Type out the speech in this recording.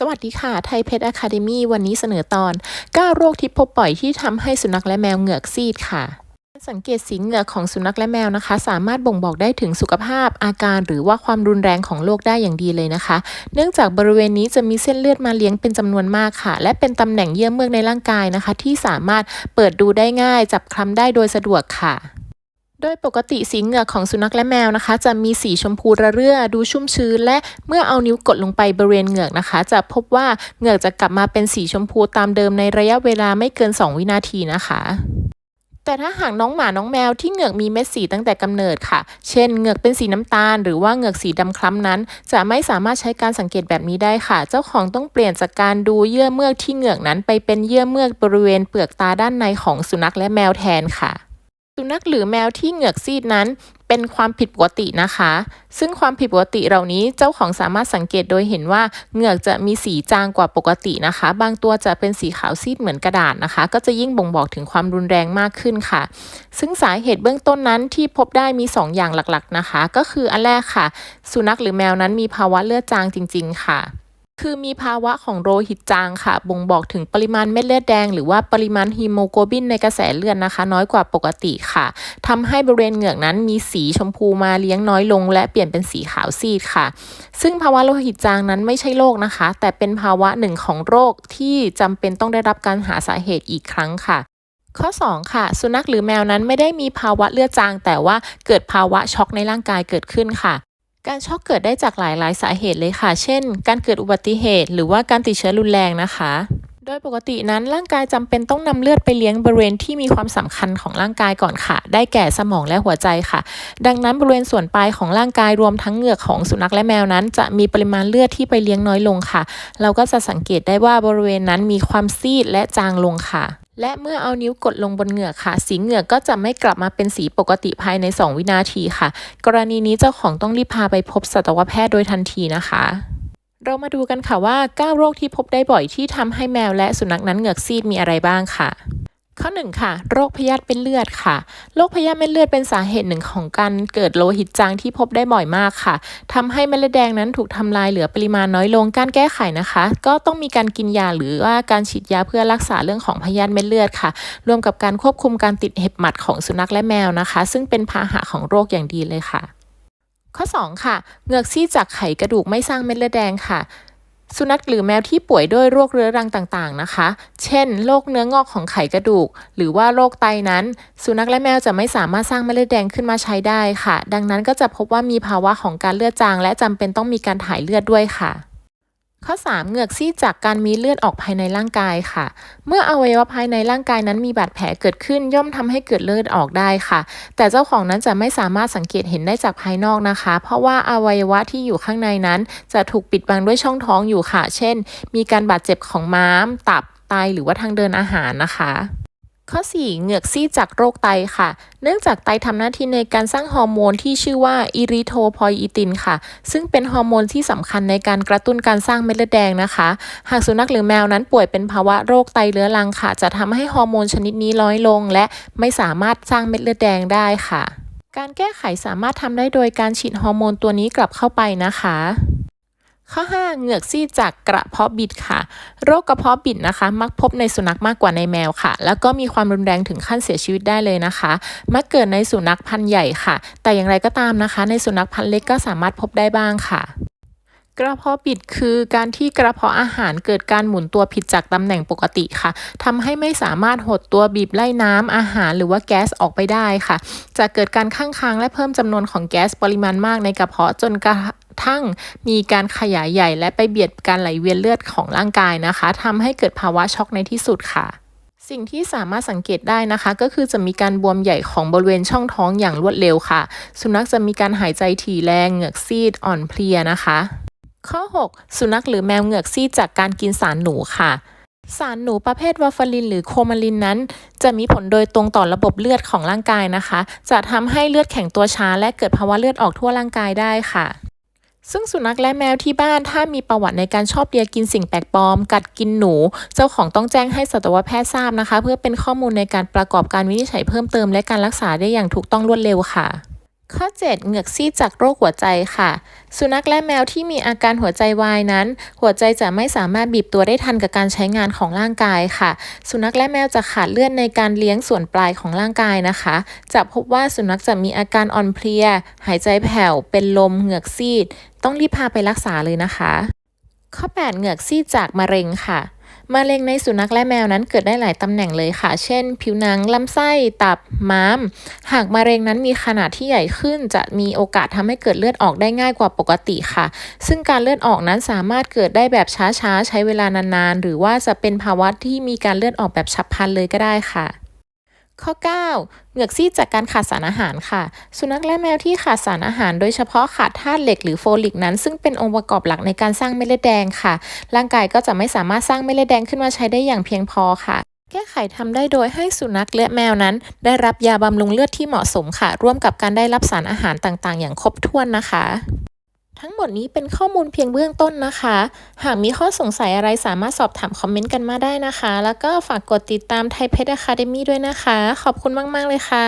สวัสดีค่ะ ไทยเพชรอะคาเดมีวันนี้เสนอตอน 9 โรคที่พบบ่อยที่ทำให้สุนัขและแมวเหงือกซีดค่ะ สังเกตสีเหงือกของสุนัขและแมวนะคะ สามารถบ่งบอกได้ถึงสุขภาพอาการหรือว่าความรุนแรงของโรคได้อย่างดีเลยนะคะ เนื่องจากบริเวณนี้จะมีเส้นเลือดมาเลี้ยงเป็นจำนวนมากค่ะ และเป็นตำแหน่งเยื่อเมือกในร่างกายนะคะ ที่สามารถเปิดดูได้ง่าย จับคลำได้โดยสะดวกค่ะ โดยปกติสีเหงือกของสุนัขและแมวนะคะ จะมีสีชมพูระเรื่อดูชุ่มชื้น และเมื่อเอานิ้วกดลงไปบริเวณเหงือกนะคะ จะพบว่าเหงือกจะกลับมาเป็นสีชมพูตามเดิมในระยะเวลาไม่เกิน 2 วินาทีนะคะแต่ถ้าหากน้องหมาน้องแมวที่เหงือกมีเม็ดสีตั้งแต่กำเนิดค่ะ เช่น เหงือกเป็นสีน้ำตาล หรือว่าเหงือกสีดำคล้ำนั้น จะไม่สามารถใช้การสังเกตแบบนี้ได้ค่ะ เจ้าของต้องเปลี่ยนจากการดูเยื่อเมือกที่เหงือกนั้น ไปเป็นเยื่อเมือกบริเวณเปลือกตาด้านในของสุนัขและแมวแทนค่ะ สุนัขหรือแมวที่เหงือกซีดนั้นเป็นความผิดปกตินะคะ ซึ่งความผิดปกติเหล่านี้เจ้าของสามารถสังเกตโดยเห็นว่าเหงือกจะมีสีจางกว่าปกตินะคะ บางตัวจะเป็นสีขาวซีดเหมือนกระดาษนะคะ ก็จะยิ่งบ่งบอกถึงความรุนแรงมากขึ้นค่ะ ซึ่งสาเหตุเบื้องต้นนั้นที่พบได้มี 2อย่างหลักๆนะคะ ก็คืออันแรกค่ะ สุนัขหรือแมวนั้นมีภาวะเลือดจางจริง ๆ ค่ะ คือมีภาวะของโลหิตจางค่ะ บ่งบอกถึงปริมาณเม็ดเลือดแดง หรือว่าปริมาณฮีโมโกลบินในกระแสเลือดนะคะ น้อยกว่าปกติค่ะทำให้บริเวณเหงือกนั้นมีสีชมพูมาเลี้ยงน้อยลง และเปลี่ยนเป็นสีขาวซีดค่ะ ซึ่งภาวะโลหิตจางนั้นไม่ใช่โรคนะคะ แต่เป็นภาวะหนึ่งของโรคที่จำเป็นต้องได้รับการหาสาเหตุอีกครั้งค่ะข้อ 2 ค่ะ สุนัขหรือแมวนั้นไม่ได้มีภาวะเลือดจาง แต่ว่าเกิดภาวะช็อกในร่างกายเกิดขึ้นค่ะ การช็อกเกิดได้จากหลายๆ สาเหตุเลยค่ะ เช่น การเกิดอุบัติเหตุหรือว่าการติดเชื้อรุนแรงนะคะ โดยปกตินั้นร่างกายจำเป็นต้องนำเลือดไปเลี้ยงบริเวณที่มีความสำคัญของร่างกายก่อนค่ะ ได้แก่สมองและหัวใจค่ะ ดังนั้นบริเวณส่วนปลายของร่างกายรวมทั้งเหงือกของสุนัขและแมวนั้น จะมีปริมาณเลือดที่ไปเลี้ยงน้อยลงค่ะ เราก็จะสังเกตได้ว่าบริเวณนั้นมีความซีดและจางลงค่ะ และเมื่อเอานิ้วกดลงบนเหงือกค่ะ สีเหงือกก็จะไม่กลับมาเป็นสีปกติภายใน 2 วินาทีค่ะ กรณีนี้เจ้าของต้องรีบพาไปพบสัตวแพทย์โดยทันทีนะคะ เรามาดูกันค่ะว่า 9 โรคที่พบได้บ่อยที่ทำให้แมวและสุนัขนั้นเหงือกซีดมีอะไรบ้างค่ะ ข้อ1ค่ะโรคพยาธิเป็นเลือดค่ะโรคพยาธิเม็ดเลือดเป็นสาเหตุหนึ่งของการเกิดโลหิตจางที่พบได้บ่อยมากค่ะทำให้เม็ดเลือดแดงนั้นถูกทำลายเหลือปริมาณน้อยลงการแก้ไขนะคะ ก็ต้องมีการกินยาหรือว่าการฉีดยาเพื่อรักษาเรื่องของพยาธิเม็ดเลือดค่ะ รวมกับการควบคุมการติดเห็บหมัดของสุนัขและแมวนะคะ ซึ่งเป็นพาหะของโรคอย่างดีเลยค่ะ ข้อ 2 ค่ะเหงือกซีดจากไขกระดูกไม่สร้างเม็ดเลือดแดงค่ะ สุนัขหรือแมวที่ป่วยด้วยโรคเรื้อรังต่างๆนะคะ เช่น โรคเนื้องอกของไขกระดูก หรือว่าโรคไตนั้น สุนัขและแมวจะไม่สามารถสร้างเม็ดเลือดแดงขึ้นมาใช้ได้ค่ะ ดังนั้นก็จะพบว่ามีภาวะของการเลือดจาง และจำเป็นต้องมีการถ่ายเลือดด้วยค่ะ ข้อ 3 เหงือกซีดจากการมีเลือดออกภายในร่างกายค่ะ เมื่ออวัยวะภายในร่างกายนั้นมีบาดแผลเกิดขึ้นย่อมทำให้เกิดเลือดออกได้ค่ะ แต่เจ้าของนั้นจะไม่สามารถสังเกตเห็นได้จากภายนอกนะคะ เพราะว่าอวัยวะที่อยู่ข้างในนั้น จะถูกปิดบังด้วยช่องท้องอยู่ค่ะ เช่น มีการบาดเจ็บของม้าม ตับ ไต หรือว่าทางเดินอาหารนะคะ ข้อ 4 เหงือกซีดจากโรคไตค่ะ เนื่องจากไตทำหน้าที่ในการสร้างฮอร์โมนที่ชื่อว่าอิริโทพอยอีตินค่ะ ซึ่งเป็นฮอร์โมนที่สำคัญในการกระตุ้นการสร้างเม็ดเลือดแดงนะคะ หากสุนัขหรือแมวนั้นป่วยเป็นภาวะโรคไตเรื้อรังค่ะ จะทำให้ฮอร์โมนชนิดนี้น้อยลง และไม่สามารถสร้างเม็ดเลือดแดงได้ค่ะ การแก้ไขสามารถทำได้โดยการฉีดฮอร์โมนตัวนี้กลับเข้าไปนะคะ ข้อ 5 เหงือกซีดจากกระเพาะบิดค่ะ โรคกระเพาะบิดนะคะ มักพบในสุนัขมากกว่าในแมวค่ะ แล้วก็มีความรุนแรงถึงขั้นเสียชีวิตได้เลยนะคะ มักเกิดในสุนัขพันธุ์ใหญ่ค่ะ แต่อย่างไรก็ตามนะคะ ในสุนัขพันธุ์เล็กก็สามารถพบได้บ้างค่ะ กระเพาะบิดคือการที่กระเพาะอาหารเกิดการหมุนตัวผิดจากตำแหน่งปกติค่ะทำให้ไม่สามารถหดตัวบีบไล่น้ำอาหารหรือว่าแก๊สออกไปได้ค่ะ จะเกิดการข้างค้างและเพิ่มจำนวนของแก๊สปริมาณมากในกระเพาะจนกระทั่งมีการขยายใหญ่และไปเบียดการไหลเวียนเลือดของร่างกายนะคะทำให้เกิดภาวะช็อกในที่สุดค่ะสิ่งที่สามารถสังเกตได้นะคะ ก็คือจะมีการบวมใหญ่ของบริเวณช่องท้องอย่างรวดเร็วค่ะ สุนัขจะมีการหายใจถี่แรงเหงือกซีดอ่อนเพลียนะคะ ข้อ 6 สุนัขหรือแมวเหงือกซีดจากการกินสารหนูค่ะ สารหนูประเภทวาฟารินหรือโคมาลินนั้น จะมีผลโดยตรงต่อระบบเลือดของร่างกายนะคะ จะทำให้เลือดแข็งตัวช้า และเกิดภาวะเลือดออกทั่วร่างกายได้ค่ะซึ่งสุนัขและแมวที่บ้านถ้ามีประวัติในการชอบเลียกินสิ่งแปลกปลอม กัดกินหนู เจ้าของต้องแจ้งให้สัตวแพทย์ทราบนะคะ เพื่อเป็นข้อมูลในการประกอบการวินิจฉัยเพิ่มเติมและการรักษาได้อย่างถูกต้องรวดเร็วค่ะ ข้อ 7 เหงือกซีดจากโรคหัวใจค่ะ สุนัขและแมวที่มีอาการหัวใจวายนั้น หัวใจจะไม่สามารถบีบตัวได้ทันกับการใช้งานของร่างกายค่ะ สุนัขและแมวจะขาดเลือดในการเลี้ยงส่วนปลายของร่างกายนะคะ จะพบว่าสุนัขจะมีอาการอ่อนเพลีย หายใจแผ่ว เป็นลมเหงือกซีด ต้องรีบพาไปรักษาเลยนะคะ ข้อ 8 เหงือกซีดจากมะเร็งค่ะ มะเร็งในสุนัขและแมวนั้นเกิดได้หลายตำแหน่งเลยค่ะ เช่น ผิวหนัง ลำไส้ ตับ ม้าม หากมะเร็งนั้นมีขนาดที่ใหญ่ขึ้น จะมีโอกาสทำให้เกิดเลือดออกได้ง่ายกว่าปกติค่ะ ซึ่งการเลือดออกนั้นสามารถเกิดได้แบบช้าๆ ใช้เวลานานๆ หรือว่าจะเป็นภาวะที่มีการเลือดออกแบบฉับพลันเลยก็ได้ค่ะ ข้อ 9 เหงือกซีดจากการขาดสารอาหารค่ะ สุนัขและแมวที่ขาดสารอาหาร โดยเฉพาะขาดธาตุเหล็กหรือโฟลิกนั้น ซึ่งเป็นองค์ประกอบหลักในการสร้างเม็ดเลือดแดงค่ะ ร่างกายก็จะไม่สามารถสร้างเม็ดเลือดแดงขึ้นมาใช้ได้อย่างเพียงพอค่ะแก้ไขทำได้โดยให้สุนัขและแมวนั้น ได้รับยาบำรุงเลือดที่เหมาะสมค่ะ ร่วมกับการได้รับสารอาหารต่างๆ อย่างครบถ้วนนะคะ ทั้งหมดนี้เป็นข้อมูลเพียงเบื้องต้นนะคะ หากมีข้อสงสัยอะไรสามารถสอบถามคอมเมนต์กันมาได้นะคะ แล้วก็ฝากกดติดตามไทยเพชรอะคาเดมี่ด้วยนะคะ ขอบคุณมาก ๆ เลยค่ะ